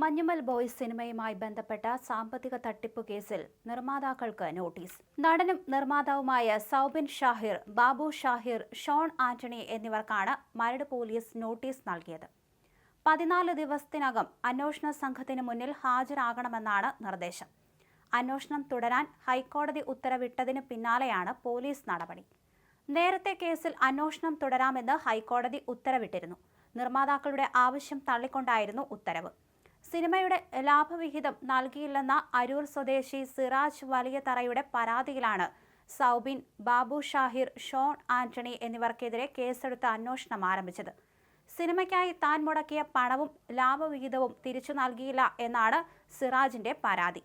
Manjummel boys സിനിമയുമായി ബന്ധപ്പെട്ട സാമ്പത്തിക തട്ടിപ്പ് കേസിൽ നിർമ്മാതാക്കൾക്ക് നോട്ടീസ്. നടനും നിർമ്മാതാവുമായ സൗബിൻ ഷാഹിർ ബാബു ഷാഹിർ ഷോൺ ആന്റണി എന്നിവർക്കാണ് മരട് പോലീസ് നോട്ടീസ് നൽകിയത്. പതിനാല് ദിവസത്തിനകം അന്വേഷണ സംഘത്തിന് മുന്നിൽ ഹാജരാകണമെന്നാണ് നിർദ്ദേശം. അന്വേഷണം തുടരാൻ ഹൈക്കോടതി ഉത്തരവിട്ടതിന് പിന്നാലെയാണ് പോലീസ് നടപടി. നേരത്തെ കേസിൽ അന്വേഷണം തുടരാമെന്ന് ഹൈക്കോടതി ഉത്തരവിട്ടിരുന്നു. നിർമ്മാതാക്കളുടെ ആവശ്യം തള്ളിക്കൊണ്ടായിരുന്നു ഉത്തരവ്. സിനിമയുടെ ലാഭവിഹിതം നൽകിയില്ലെന്ന അരൂർ സ്വദേശി സിറാജ് വലിയ തറയുടെ പരാതിയിലാണ്. സൗബിൻ ബാബു ഷാഹിർ ഷോൺ ആന്റണി എന്നിവർക്കെതിരെ കേസെടുത്ത് അന്വേഷണം ആരംഭിച്ചത്. സിനിമയ്ക്കായി താൻ മുടക്കിയ പണവും ലാഭവിഹിതവും തിരിച്ചു നൽകിയില്ല എന്നാണ് സിറാജിന്റെ പരാതി.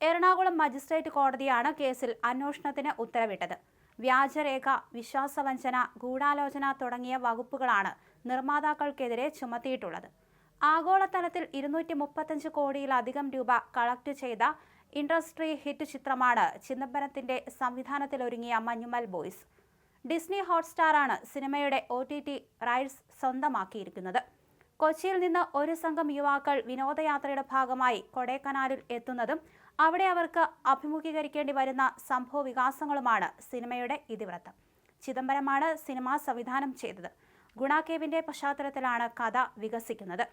എറണാകുളം മജിസ്ട്രേറ്റ് കോടതിയാണ് കേസിൽ അന്വേഷണത്തിന് ഉത്തരവിട്ടത്. വ്യാജരേഖ വിശ്വാസവഞ്ചന ഗൂഢാലോചന തുടങ്ങിയ വകുപ്പുകളാണ് നിർമ്മാതാക്കൾക്കെതിരെ ചുമത്തിയിട്ടുള്ളത്. ആഗോളതലത്തിൽ ഇരുന്നൂറ്റി മുപ്പത്തഞ്ച് കോടിയിലധികം രൂപ കളക്ട് ചെയ്ത ഇൻഡസ്ട്രി ഹിറ്റ് ചിത്രമാണ് ചിദംബരത്തിന്റെ സംവിധാനത്തിലൊരുങ്ങിയ മഞ്ഞുമൽ ബോയ്സ്. ഡിസ്നി ഹോട്ട്സ്റ്റാറാണ് സിനിമയുടെ ഒ ടി ടി റൈറ്റ്സ് സ്വന്തമാക്കിയിരിക്കുന്നത്. കൊച്ചിയിൽ നിന്ന് ഒരു സംഘം യുവാക്കൾ വിനോദയാത്രയുടെ ഭാഗമായി കൊടൈക്കനാലിൽ എത്തുന്നതും അവിടെ അവർക്ക് അഭിമുഖീകരിക്കേണ്ടി വരുന്ന സംഭവ വികാസങ്ങളുമാണ് സിനിമയുടെ ഇതിവൃത്തം. ചിദംബരമാണ് സിനിമ സംവിധാനം ചെയ്തത്. ഗുണ കേവിന്റെ പശ്ചാത്തലത്തിലാണ് കഥ വികസിക്കുന്നത്